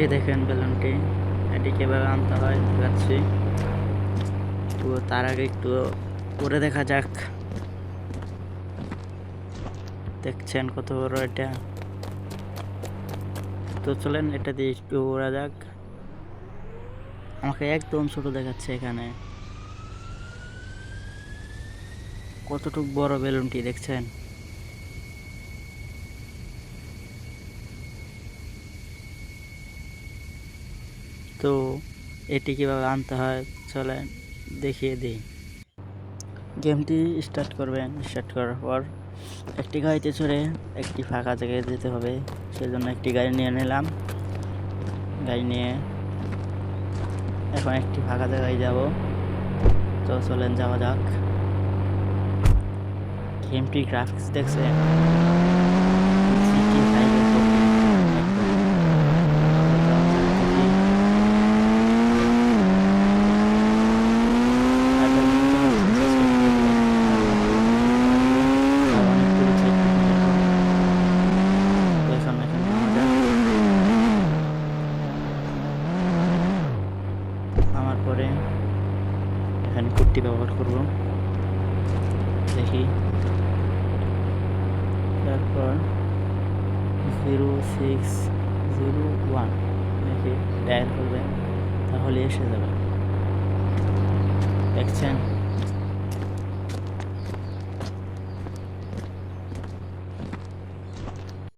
এই দেখেন বেলুনটি। এটি কীভাবে আনতে হয়, দেখাচ্ছি। তো তার আগে একটু করে দেখা যাক। দেখছেন কত বড় এটা? তো চলেন এটা দিয়ে একটু ওরা যাক। আমাকে একদম ছোট দেখাচ্ছে এখানে। কতটুক বড় বেলুনটি, দেখছেন? তো এটি কীভাবে আনতে হয় চলে দেখিয়ে দিই। গেমটি স্টার্ট করবেন। স্টার্ট করার পর একটি গাড়িতে চড়ে একটি ফাঁকা জায়গায় যেতে হবে। সেজন্য একটি গাড়ি নিয়ে নিলাম। গাড়ি নিয়ে এখন একটি ফাঁকা জায়গায় যাব। তো চলেন যাওয়া যাক। গেমটি গ্রাফিক্স দেখছেন GTA ফাইভের copy, একদম। যাওয়া যাক দেখি। আগের মতো success করে দিলেন। আর অনেকগুলো check করে দিলেন। তো এখন এখানে নামা যাক। আমার পরে এখানে কুর্তি ব্যবহার করব। দেখি। তারপর জিরো সিক্স জিরো ওয়ান দেখি ডায়াল করবেন তাহলে এসে যাবে। দেখছেন?